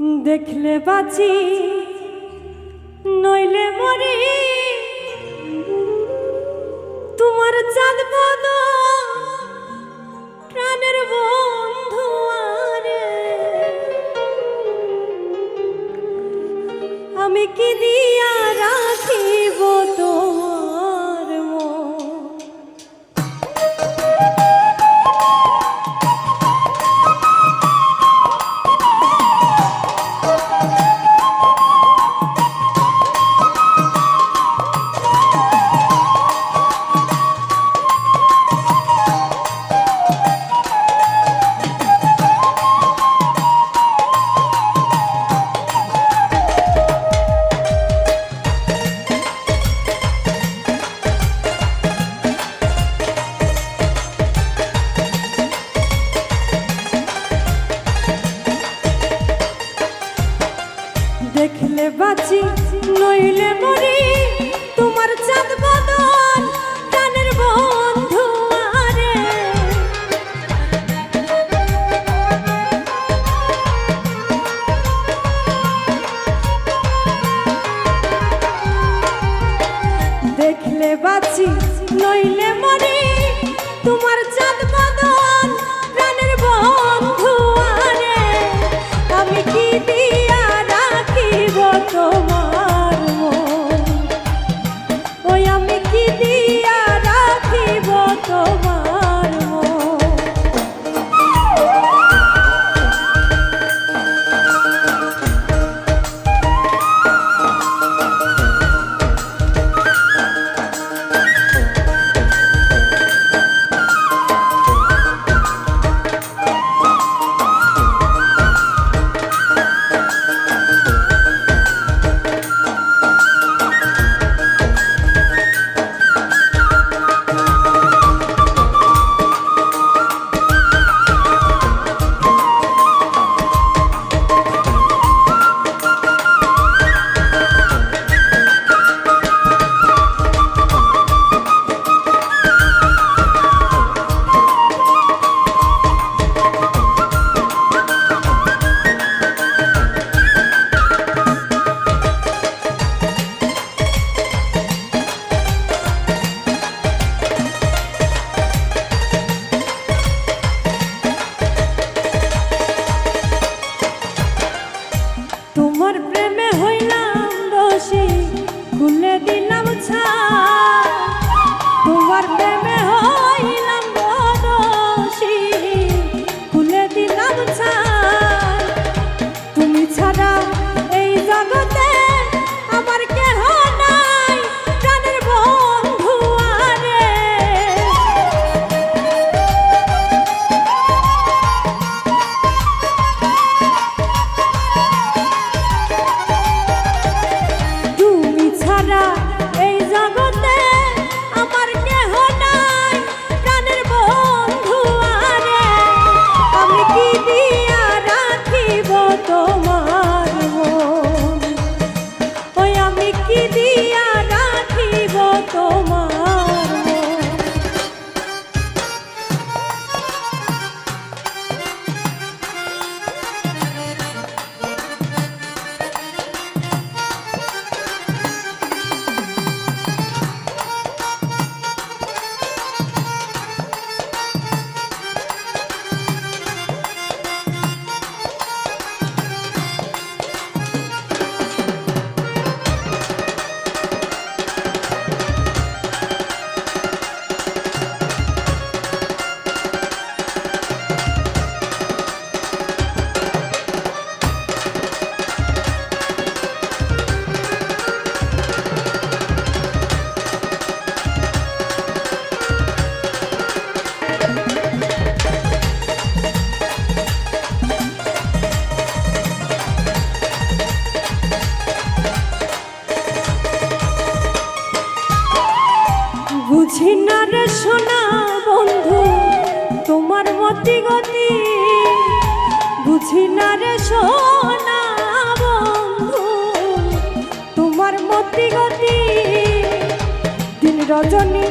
দেখলে বাঁচি নইলে মরি। তোমার চাঁদ পদ প্রাণের বন্ধু আমি কি দিই? দেখলে বাঁচি নইলে মরি। তোমার চাঁদ guardeme গতি গতি বুঝি না রে সোনা বন্ধু তোমার মতি গতি দিন রজনী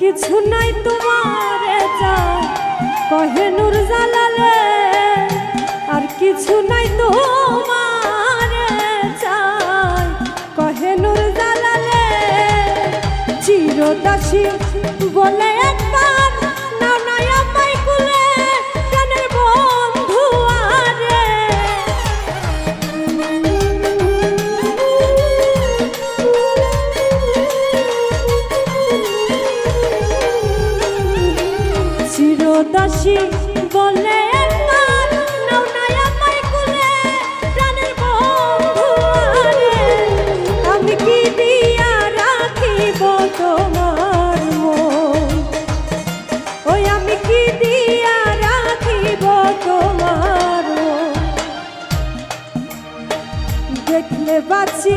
কিছু নাই তোমার কহে নূর জালালে, আর কিছু নাই তোমার কহে নূর জালালে, চিরদাসী বলে একবার চিরদাসী বলে আমি কি দিয়া রাখিব তোমার ওই আমি কি দিয়া রাখিব তোমার দেখলে বাঁচি